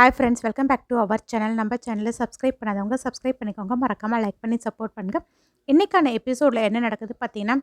Hi friends welcome back to our channel நம்ம சேனலை subscribe பண்ணாதவங்க சப்ஸ்கிரைப் பண்ணிக்கோங்க. மறக்காமல் லைக் பண்ணி சப்போர்ட் பண்ணுங்கள் இன்றைக்கான எபிசோடில் என்ன நடக்குது பார்த்தீங்கன்னா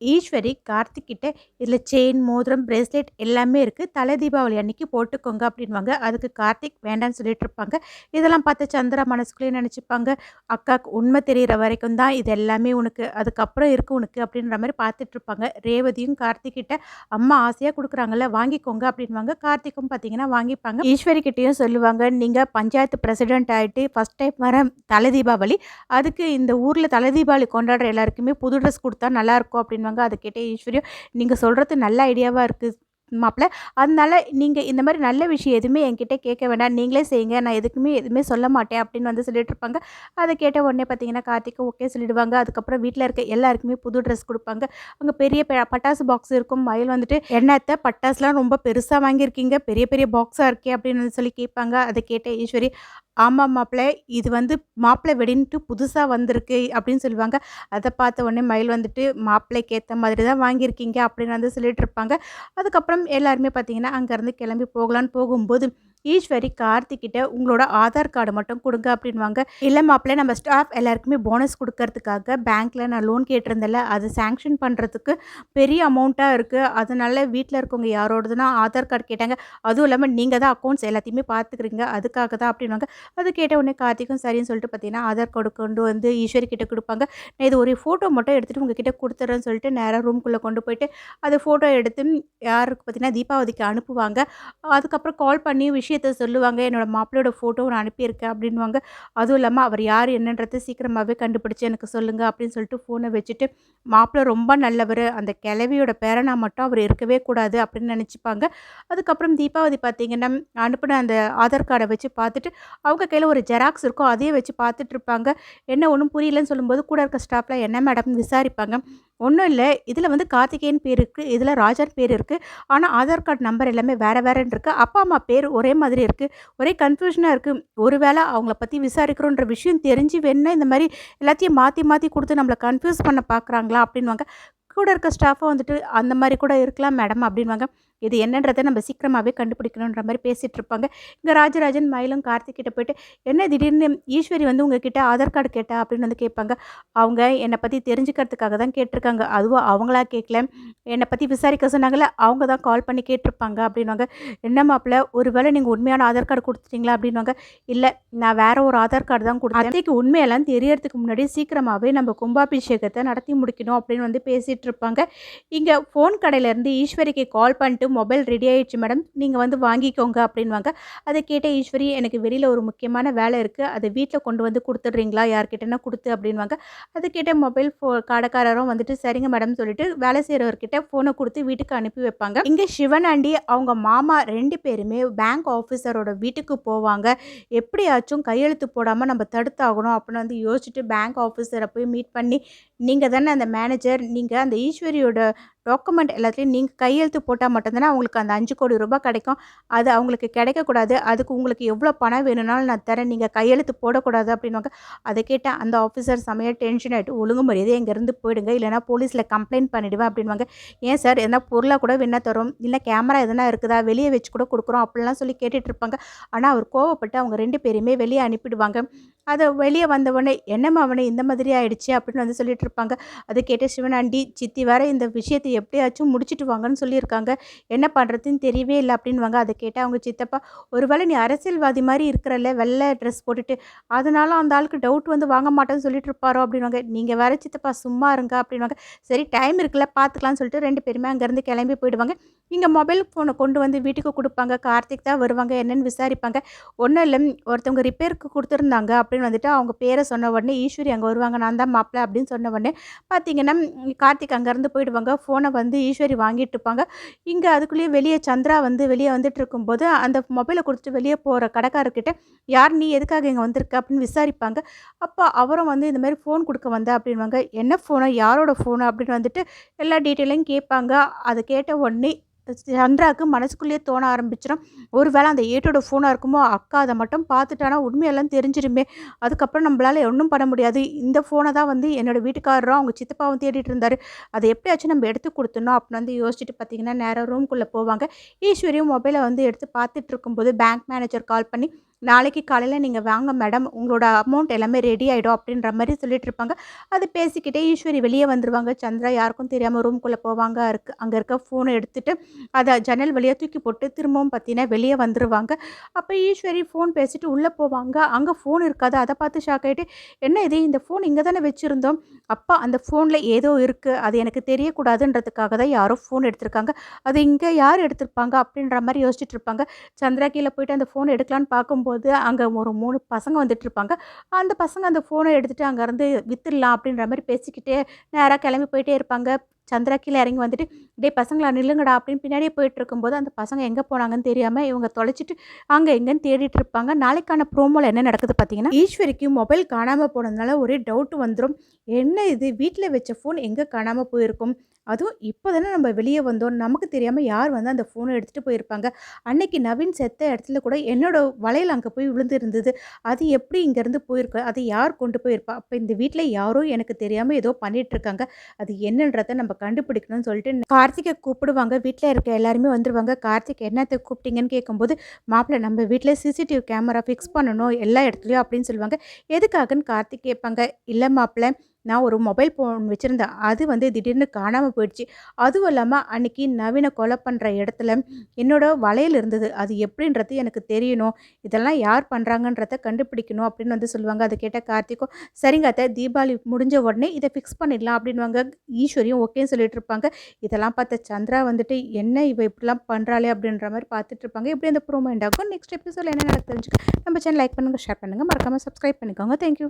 ஈஸ்வரி கார்த்திக்கிட்ட இதில் செயின் மோதிரம் பிரேஸ்லெட் எல்லாமே இருக்குது தலை தீபாவளி அன்னைக்கு போட்டுக்கோங்க அப்படின்வாங்க அதுக்கு கார்த்திக் வேண்டான்னு சொல்லிட்டு இருப்பாங்க இதெல்லாம் பார்த்து சந்திரா மனசுக்குள்ளேயே நினச்சிப்பாங்க. அக்காவுக்கு உண்மை தெரிகிற வரைக்கும் தான் இது எல்லாமே உனக்கு அதுக்கப்புறம் இருக்கு உனக்கு அப்படின்ற மாதிரி பார்த்துட்டு இருப்பாங்க ரேவதியும் கார்த்திக்கிட்ட அம்மா ஆசையாக கொடுக்குறாங்கல்ல வாங்கிக்கோங்க அப்படின்வாங்க கார்த்திக்கும் பார்த்தீங்கன்னா வாங்கிப்பாங்க. ஈஸ்வரி கிட்டேயும் சொல்லுவாங்க நீங்கள் பஞ்சாயத்து பிரசிடென்ட் ஆகிட்டு ஃபஸ்ட் டைம் வர தலை தீபாவளி அதுக்கு இந்த ஊரில் தலை தீபாவளி கொண்டாடுற எல்லாருக்குமே புது ட்ரெஸ் கொடுத்தா நல்லாயிருக்கும் அப்படின்னு அப்படின்வாங்க அதை கேட்ட ஈஸ்வரியும் நீங்கள் சொல்கிறது நல்ல ஐடியாவாக இருக்குது மாப்பிள்ள அதனால நீங்கள் இந்த மாதிரி நல்ல விஷயம் எதுவுமே என்கிட்ட கேட்க வேண்டாம். நீங்களே செய்யுங்க. நான் எதுக்குமே எதுவுமே சொல்ல மாட்டேன் அப்படின்னு வந்து சொல்லிட்டு இருப்பாங்க. அதை கேட்ட உடனே பார்த்தீங்கன்னா கார்த்திக் ஓகே சொல்லிடுவாங்க. அதுக்கப்புறம் வீட்டில் இருக்க எல்லாருக்குமே புது ட்ரெஸ் கொடுப்பாங்க. அங்கே பெரிய பட்டாசு பாக்ஸ் இருக்கும். மயில் வந்துட்டு என்னத்தை பட்டாசுலாம் ரொம்ப பெருசாக வாங்கியிருக்கீங்க? பெரிய பெரிய பாக்ஸாக இருக்கே? அப்படின்னு வந்து சொல்லி கேட்பாங்க. அதை கேட்ட ஈஸ்வரி ஆமாம் மாப்பிள்ளை இது வந்து மாப்பிள்ளை வெடின்ட்டு புதுசாக வந்திருக்கு. அப்படின்னு சொல்லுவாங்க. அதை பார்த்த உடனே மயில் வந்துட்டு மாப்பிள்ளைக்கு ஏற்ற மாதிரி தான் வாங்கியிருக்கீங்க. அப்படின்னு வந்து சொல்லிட்டு இருப்பாங்க. அதுக்கப்புறம் எல்லாருமே பார்த்தீங்கன்னா அங்கேருந்து கிளம்பி போகலான்னு போகும்போது ஈஸ்வரி கார்த்திக்கிட்ட உங்களோட ஆதார் கார்டு மட்டும் கொடுங்க அப்படின்வாங்க. இல்லை மாப்பிள்ள நம்ம ஸ்டாஃப் எல்லாருக்குமே போனஸ் கொடுக்கறதுக்காக பேங்க்கில் நான் லோன் கேட்டிருந்தேன்ல அது சேங்ஷன் பண்ணுறதுக்கு பெரிய அமௌண்ட்டாக இருக்குது அதனால வீட்டில் இருக்கவங்க யாரோடதுன்னா ஆதார் கார்டு கேட்டாங்க. அதுவும் இல்லாமல் நீங்கள் தான் அக்கௌண்ட்ஸ் எல்லாத்தையுமே பார்த்துக்கிறீங்க அதுக்காக தான் அப்படின்வாங்க. அது கேட்ட உடனே கார்த்திக்கும் சரின்னு சொல்லிட்டு பார்த்தீங்கன்னா ஆதார் கார்டு கொண்டு வந்து ஈஸ்வரி கிட்டே கொடுப்பாங்க. நான் இது ஒரு ஃபோட்டோ மட்டும் எடுத்துகிட்டு உங்ககிட்ட கொடுத்துட்றேன்னு சொல்லிட்டு நேராக ரூம்குள்ளே கொண்டு போயிட்டு அது ஃபோட்டோ எடுத்து யாருக்கு பார்த்தீங்கன்னா தீபாவதிக்கு அனுப்புவாங்க. அதுக்கப்புறம் கால் பண்ணி விஷயம் விஷயத்த சொல்லுவாங்க என்னோட மாப்பிள்ளையோட ஃபோட்டோ நான் அனுப்பியிருக்கேன் அப்படின்வாங்க அதுவும் இல்லாமல் அவர் யார் என்னன்றதை சீக்கிரமாகவே கண்டுபிடிச்சு எனக்கு சொல்லுங்கள் அப்படின்னு சொல்லிட்டு ஃபோனை வச்சுட்டு மாப்பிள்ளை ரொம்ப நல்லவர். அந்த கிளவியோட பேரனா மட்டும் அவர் இருக்கவே கூடாது அப்படின்னு நினச்சிப்பாங்க. அதுக்கப்புறம் தீபாவளி பார்த்தீங்கன்னா அனுப்பின அந்த ஆதார் கார்டை வச்சு பார்த்துட்டு அவங்க கையில் ஒரு ஜெராக்ஸ் இருக்கும் அதையே வச்சு பார்த்துட்டு இருப்பாங்க. என்ன ஒன்றும் புரியலன்னு சொல்லும்போது கூட இருக்க ஸ்டாஃபில் என்ன மேடம்? விசாரிப்பாங்க. ஒன்றும் இல்லை. இதில் வந்து கார்த்திகேயன் பேர் இருக்குது இதில் ராஜன் பேர் இருக்குது ஆனால் ஆதார் கார்டு நம்பர் எல்லாமே வேறு வேறுன்னு இருக்குது அப்பா அம்மா பேர் ஒரே மாதிரி இருக்குது ஒரே கன்ஃபியூஷனாக இருக்குது ஒருவேளை அவங்கள பற்றி விசாரிக்கிறோன்ற விஷயம் தெரிஞ்சு வேணா இந்த மாதிரி எல்லாத்தையும் மாற்றி மாற்றி கொடுத்து நம்மளை கன்ஃபியூஸ் பண்ண பார்க்குறாங்களா அப்படின்வாங்க கூட இருக்க ஸ்டாஃபும் வந்துட்டு அந்த மாதிரி கூட இருக்கலாம் மேடம் அப்படின்வாங்க இது என்னன்றதை நம்ம சீக்கிரமாகவே கண்டுபிடிக்கணுன்ற மாதிரி பேசிகிட்டு இருப்பாங்க. இங்கே ராஜராஜன் மயிலும் கார்த்திக்கிட்ட போயிட்டு என்ன திடீர்னு ஈஸ்வரி வந்து உங்ககிட்ட ஆதார் கார்டு கேட்டா? அப்படின்னு வந்து கேட்பாங்க. அவங்க என்னை பற்றி தெரிஞ்சுக்கிறதுக்காக தான் கேட்டிருக்காங்க. அதுவும் அவங்களா கேட்கல. என்னை பற்றி விசாரிக்க சொன்னாங்கல்ல அவங்க தான் கால் பண்ணி கேட்டிருப்பாங்க அப்படின்வாங்க என்ன மாப்பிள்ள ஒருவேளை நீங்கள் உண்மையான ஆதார் கார்டு கொடுத்துட்டீங்களா? அப்படின்வாங்க இல்லை நான் வேற ஒரு ஆதார் கார்டு தான் கொடுத்தேன். அத்தைக்கு உண்மையெல்லாம் தெரியறதுக்கு முன்னாடி சீக்கிரமாகவே நம்ம கும்பாபிஷேகத்தை நடத்தி முடிக்கணும் அப்படின்னு வந்து பேசிகிட்டு இருப்பாங்க. இங்கே ஃபோன் கடையிலேருந்து ஈஸ்வரிக்கு கால் பண்ணிட்டு மொபைல் ரெடி ஆயிடுச்சு மேடம் நீங்கள் வந்து வாங்கிக்கோங்க அப்படின்வாங்க அதை கேட்ட ஈஸ்வரி எனக்கு வெளியில் ஒரு முக்கியமான வேலை இருக்குது அதை வீட்டில் கொண்டு வந்து கொடுத்துட்றீங்களா? யார்கிட்டனா கொடுத்து அப்படின்வாங்க அது கேட்ட மொபைல் ஃபோ கடைக்காரரும் வந்துட்டு சரிங்க மேடம் சொல்லிட்டு வேலை செய்கிறவர்கிட்ட ஃபோனை கொடுத்து வீட்டுக்கு அனுப்பி வைப்பாங்க. இங்கே சிவன் ஆண்டி அவங்க மாமா ரெண்டு பேருமே பேங்க் ஆஃபீஸரோட வீட்டுக்கு போவாங்க. எப்படியாச்சும் கையெழுத்து போடாமல் நம்ம தடுத்தாகணும் அப்படின்னு வந்து யோசிச்சுட்டு பேங்க் ஆஃபீஸரை போய் மீட் பண்ணி நீங்கள் தானே அந்த மேனேஜர் நீங்கள் அந்த ஈஸ்வரியோட டாக்குமெண்ட் எல்லாத்துலேயும் நீங்கள் கையெழுத்து போட்டால் மட்டும்தானே அவங்களுக்கு அந்த அஞ்சு கோடி ரூபாய் கிடைக்கும். அது அவங்களுக்கு கிடைக்கக்கூடாது. அதுக்கு உங்களுக்கு எவ்வளோ பணம் வேணும்னாலும் நான் தரேன். நீங்கள் கையெழுத்து போடக்கூடாது அப்படின்வாங்க அதை கேட்டால் அந்த ஆஃபீஸர் செமையாக டென்ஷன் ஆகிட்டு ஒழுங்கு மரியாதை இங்கேருந்து போயிடுங்க. இல்லைனா போலீஸில் கம்ப்ளைண்ட் பண்ணிவிடுவேன் அப்படின்வாங்க ஏன் சார் எதனா பொருளாக கூட வேணா தரும். இல்லை கேமரா எதனா இருக்குதா? வெளியே வச்சு கூட கொடுக்குறோம். அப்படிலாம் சொல்லி கேட்டுட்டு இருப்பாங்க. ஆனால் அவர் கோவப்பட்டு அவங்க ரெண்டு பேரையுமே வெளியே அனுப்பிடுவாங்க. அதை வெளியே வந்தவொடனே என்னம்மா அவனை இந்த மாதிரி ஆயிடுச்சு அப்படின்னு வந்து சொல்லிட்டு இருப்பாங்க அதை கேட்ட சிவனாண்டி சித்தி வேற இந்த விஷயத்தை எப்படியாச்சும் முடிச்சுட்டு வாங்கன்னு சொல்லியிருக்காங்க. என்ன பண்ணுறதுன்னு தெரியவே இல்லை அப்படின்வாங்க அதை கேட்டால் அவங்க சித்தப்பா ஒருவேளை நீ அரசியல்வாதி மாதிரி இருக்கிறல்ல வெள்ளை ட்ரெஸ் போட்டுட்டு அதனால அந்த ஆளுக்கு டவுட் வந்து வாங்க மாட்டேன்னு சொல்லிட்டு இருப்பாரோ அப்படின்வாங்க நீங்கள் வேற சித்தப்பா சும்மா இருங்க அப்படின்வாங்க சரி டைம் இருக்குல்ல பார்த்துக்கலாம்னு சொல்லிட்டு ரெண்டு பேருமே அங்கேருந்து கிளம்பி போயிடுவாங்க. இங்கே மொபைல் ஃபோனை கொண்டு வந்து வீட்டுக்கு கொடுப்பாங்க. கார்த்திக் தான் வருவாங்க என்னென்னு விசாரிப்பாங்க. ஒன்றும் இல்லை ஒருத்தவங்க ரிப்பேருக்கு கொடுத்துருந்தாங்க அப்படின்னு வந்துட்டு அவங்க பேரை சொன்ன உடனே ஈஸ்வரி அங்கே வருவாங்க நான் தான் மாப்பிள்ள அப்படின்னு சொன்ன உடனே பார்த்தீங்கன்னா கார்த்திக் அங்கேருந்து போயிடுவாங்க. ஃபோனை வந்து ஈஸ்வரி வாங்கிட்டு இருப்பாங்க. இங்கே அதுக்குள்ளேயே வெளியே சந்திரா வந்து வெளியே வந்துட்டு இருக்கும்போது அந்த மொபைலை கொடுத்துட்டு வெளியே போகிற கடைக்காரர்கிட்ட யார் நீ? எதுக்காக இங்கே வந்திருக்க? அப்படின்னு விசாரிப்பாங்க. அப்போ அவரும் வந்து இந்த மாதிரி ஃபோன் கொடுக்க வந்த? அப்படின்வாங்க என்ன ஃபோனு யாரோட ஃபோனு அப்படின்னு வந்துட்டு எல்லா டீட்டெயிலையும் கேட்பாங்க. அதை கேட்ட உடனே சந்திராவுக்கு மனசுக்குள்ளேயே தோண ஆரம்பிச்சிடும் ஒரு வேளை அந்த ஏட்டோட ஃபோனாக இருக்குமோ அக்கா அதை மட்டும் பார்த்துட்டானா உண்மையெல்லாம் தெரிஞ்சிருமே. அதுக்கப்புறம் நம்மளால் ஒன்றும் பண்ண முடியாது. இந்த ஃபோனை தான் வந்து என்னோடய வீட்டுக்காரரும் அவங்க சித்தப்பாவும் தேடிட்டு இருந்தார். அதை எப்படியாச்சும் நம்ம எடுத்து கொடுத்துடணும் அப்படின்னு வந்து யோசிச்சுட்டு பார்த்தீங்கன்னா நேராக ரூம்குள்ளே போவாங்க. ஈஸ்வரியும் மொபைலை வந்து எடுத்து பார்த்துட்டு இருக்கும்போது பேங்க் மேனேஜர் கால் பண்ணி நாளைக்கு காலையில் நீங்கள் வாங்க மேடம் உங்களோட அமௌண்ட் எல்லாமே ரெடி ஆகிடும் அப்படின்ற மாதிரி சொல்லிட்டு இருப்பாங்க. அது பேசிக்கிட்டே ஈஸ்வரி வெளியே வந்துடுவாங்க சந்திரா யாருக்கும் தெரியாமல் ரூம்குள்ளே போவாங்க. இருக்கு அங்கே இருக்க ஃபோனை எடுத்துகிட்டு அதை ஜன்னல் வழியாக தூக்கி போட்டு திரும்பவும் பார்த்தீங்கன்னா வெளியே வந்துடுவாங்க அப்போ ஈஸ்வரி ஃபோன் பேசிட்டு உள்ளே போவாங்க. அங்கே ஃபோன் இருக்காது. அதை பார்த்து ஷாக் ஆகிட்டு என்ன இது? இந்த ஃபோன் இங்கே தானே வச்சுருந்தோம். அப்பா அந்த ஃபோனில் ஏதோ இருக்குது அது எனக்கு தெரியக்கூடாதுன்றதுக்காக தான் யாரோ ஃபோன் எடுத்திருக்காங்க. அது இங்கே யார் எடுத்திருப்பாங்க? அப்படின்ற மாதிரி யோசிச்சுட்டு இருப்பாங்க. சந்திரா கீழே போயிட்டு அந்த ஃபோன் எடுக்கலான்னு பார்க்கும் போது அங்கே ஒரு மூணு பசங்க வந்துட்டு இருப்பாங்க அந்த பசங்க அந்த ஃபோனை எடுத்துகிட்டு அங்கேருந்து விற்றுடலாம் அப்படின்ற மாதிரி பேசிக்கிட்டே நேராக கிளம்பி போயிட்டே இருப்பாங்க. சந்திரா கீழே இறங்கி வந்துட்டு டே பசங்களா நில்லுங்கடா அப்படின்னு பின்னாடியே போயிட்டு இருக்கும்போது அந்த பசங்க எங்கே போனாங்கன்னு தெரியாமல் இவங்க தொலைச்சிட்டு அங்கே எங்கேன்னு தேடிட்டு இருப்பாங்க. நாளைக்கான ப்ரோமோவில் என்ன நடக்குது பார்த்தீங்கன்னா ஈஸ்வரிக்கு மொபைல் காணாமல் போனதுனால ஒரே டவுட் வந்துடும் என்ன இது? வீட்டில் வச்ச ஃபோன் எங்கே காணாமல் போயிருக்கும்? அதுவும் இப்போ தானே நம்ம வெளியே வந்தோம். நமக்கு தெரியாமல் யார் வந்து அந்த ஃபோனை எடுத்துகிட்டு போயிருப்பாங்க? அன்னைக்கு நவீன் செத்த இடத்துல கூட என்னோட வளையல் அங்கே போய் விழுந்துருந்தது. அது எப்படி இங்கேருந்து போயிருக்கோ? அது யார் கொண்டு போயிருப்பா? அப்போ இந்த வீட்டில் யாரோ எனக்கு தெரியாமல் ஏதோ பண்ணிகிட்ருக்காங்க அது என்னன்றதை நம்ம கண்டுபிடிக்கணும்னு சொல்லிட்டு கார்த்திகை கூப்பிடுவாங்க. வீட்டில் இருக்க எல்லாருமே வந்துடுவாங்க கார்த்திக் என்னத்தை கூப்பிட்டீங்கன்னு கேட்கும்போது மாப்பிள்ளை நம்ம வீட்டில் சிசிடிவி கேமரா ஃபிக்ஸ் பண்ணணும் எல்லா இடத்துலையும் அப்படின்னு சொல்லுவாங்க. எதுக்காகன்னு கார்த்திக் கேட்பாங்க. இல்லை மாப்பிள்ளை நான் ஒரு மொபைல் ஃபோன் வச்சுருந்தேன். அது வந்து திடீர்னு காணாமல் போயிடுச்சு. அதுவும் இல்லாமல் அன்றைக்கி நவீன கொலை பண்ணுற இடத்துல என்னோடய வளையல் இருந்தது. அது எப்படின்றது எனக்கு தெரியணும். இதெல்லாம் யார் பண்ணுறாங்கன்றத கண்டுபிடிக்கணும் அப்படின்னு வந்து சொல்லுவாங்க. அதை கேட்ட கார்த்திக்கும் சரிங்க அத்தை தீபாவளி முடிஞ்ச உடனே இதை ஃபிக்ஸ் பண்ணிடலாம் அப்படின்வாங்க ஈஸ்வரியும் ஓகேன்னு சொல்லிட்டு இருப்பாங்க. இதெல்லாம் பார்த்த சந்திரா வந்துட்டு என்ன இவ இப்படிலாம் பண்ணுறாளே அப்படின்ற மாதிரி பார்த்துட்டு இருப்பாங்க. இப்படி அந்த ப்ரோமோ எண்டாகும் நெக்ஸ்ட் எபிசோட என்ன நடக்கு தெரிஞ்சுக்க நம்ம சேனல் லைக் பண்ணுங்கள் ஷேர் பண்ணுங்கள் மறக்காமல் சப்ஸ்கிரைப் பண்ணிக்கோங்க. தேங்க்யூ